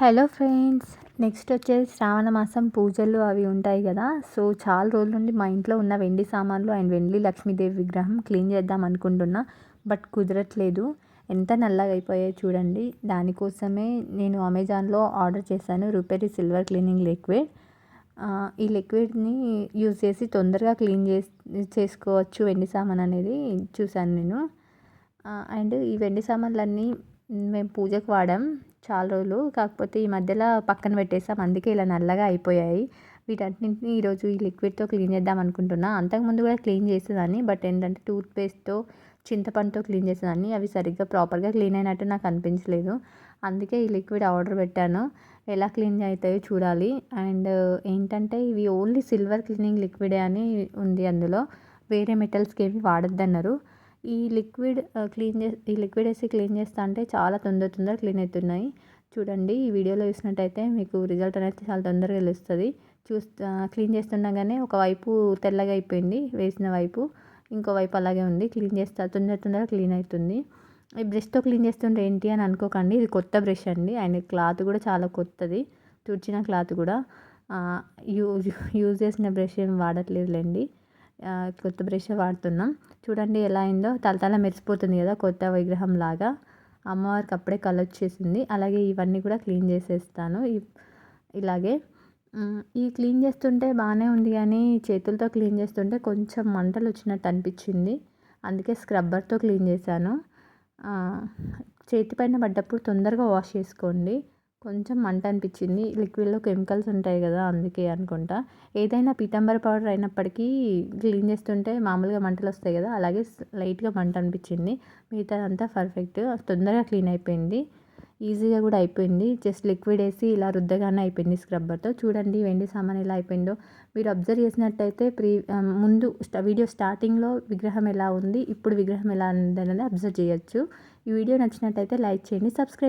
Hello friends next వచ్చేసి శ్రావణ మాసం పూజలు అవి ఉంటాయి కదా. సో చాలా రోజుల నుండి మా ఇంట్లో ఉన్న వెండి సామాన్లు అండ్ వెండి లక్ష్మీదేవి విగ్రహం క్లీన్ చేద్దాం అనుకుంటున్నా బట్ కుదరట్లేదు. ఎంత నల్లగా అయిపోయాయి చూడండి. దానికోసమే నేను అమెజాన్లో ఆర్డర్ చేశాను రూపేరీ సిల్వర్ క్లీనింగ్ లిక్విడ్. ఈ లిక్విడ్ని యూజ్ చేసి తొందరగా క్లీన్ చేసి చేసుకోవచ్చు వెండి సామాన్ అనేది చూశాను నేను. అండ్ ఈ వెండి సామాన్లన్నీ మేము పూజకు వాడాం చాలా రోజులు. కాకపోతే ఈ మధ్యలో పక్కన పెట్టేసాం అందుకే ఇలా నల్లగా అయిపోయాయి. వీటన్నింటిని ఈరోజు ఈ లిక్విడ్తో క్లీన్ చేద్దాం అనుకుంటున్నా. అంతకుముందు కూడా క్లీన్ చేసేదాన్ని. బట్ ఏంటంటే టూత్పేస్ట్తో చింతపండుతో క్లీన్ చేసేదాన్ని. అవి సరిగ్గా ప్రాపర్గా క్లీన్ అయినట్టు నాకు అనిపించలేదు. అందుకే ఈ లిక్విడ్ ఆర్డర్ పెట్టాను. ఎలా క్లీన్ అవుతాయో చూడాలి. అండ్ ఏంటంటే ఇవి ఓన్లీ సిల్వర్ క్లీనింగ్ లిక్విడే అని ఉంది అందులో. వేరే మెటల్స్కి ఏమి వాడొద్దన్నారు. ఈ లిక్విడ్ క్లీన్ చే ఈ లిక్విడ్ వేసి క్లీన్ చేస్తా అంటే చాలా తొందర తొందర క్లీన్ అవుతున్నాయి చూడండి ఈ వీడియోలో చూసినట్టయితే మీకు రిజల్ట్ అనేది చాలా తొందరగా తెలుస్తుంది. చూస్తా క్లీన్ చేస్తుండగానే ఒకవైపు తెల్లగా అయిపోయింది వేసిన వైపు ఇంకో వైపు అలాగే ఉంది. క్లీన్ చేస్తా తొందర తొందరగా క్లీన్ అవుతుంది ఈ బ్రష్తో క్లీన్ చేస్తుంటే ఏంటి అని అనుకోకండి. ఇది కొత్త బ్రష్ అండి. అండ్ క్లాత్ కూడా చాలా కొత్తది. తుడిచిన క్లాత్ కూడా. యూజ్ యూజ్ చేసిన బ్రష్ ఏం వాడట్లేదులేండి. కొత్త బ్రష్ వాడుతున్నాం. చూడండి ఎలా అయిందో. తలతల మెరిసిపోతుంది కదా కొత్త విగ్రహం లాగా అమ్మవారికి అప్పుడే కళ్ళు వచ్చేసింది. అలాగే ఇవన్నీ కూడా క్లీన్ చేసేస్తాను. ఇలాగే. ఈ క్లీన్ చేస్తుంటే బాగానే ఉంది కానీ చేతులతో క్లీన్ చేస్తుంటే కొంచెం మంటలు వచ్చినట్టు అనిపించింది. అందుకే స్క్రబ్బర్తో క్లీన్ చేశాను. చేతి పైన పడ్డప్పుడు తొందరగా వాష్ చేసుకోండి. కొంచెం మంట అనిపించింది. లిక్విడ్లో కెమికల్స్ ఉంటాయి కదా అందుకే అనుకుంటా. ఏదైనా పీతాంబర పౌడర్ అయినప్పటికీ క్లీన్ చేస్తుంటే మామూలుగా మంటలు వస్తాయి కదా అలాగే లైట్గా మంట అనిపించింది. మిగతా అంతా పర్ఫెక్ట్. తొందరగా క్లీన్ అయిపోయింది. ఈజీగా కూడా అయిపోయింది. జస్ట్ లిక్విడ్ వేసి ఇలా రుద్దగానే అయిపోయింది స్క్రబ్బర్తో. చూడండి వెండి సామాన్ ఎలా అయిపోయిందో. మీరు అబ్జర్వ్ చేసినట్టయితే ప్రీ ముందు వీడియో స్టార్టింగ్లో విగ్రహం ఎలా ఉంది ఇప్పుడు విగ్రహం ఎలా ఉంది అనేది అబ్జర్వ్ చేయొచ్చు. ఈ వీడియో నచ్చినట్టయితే లైక్ చేయండి సబ్స్క్రైబ్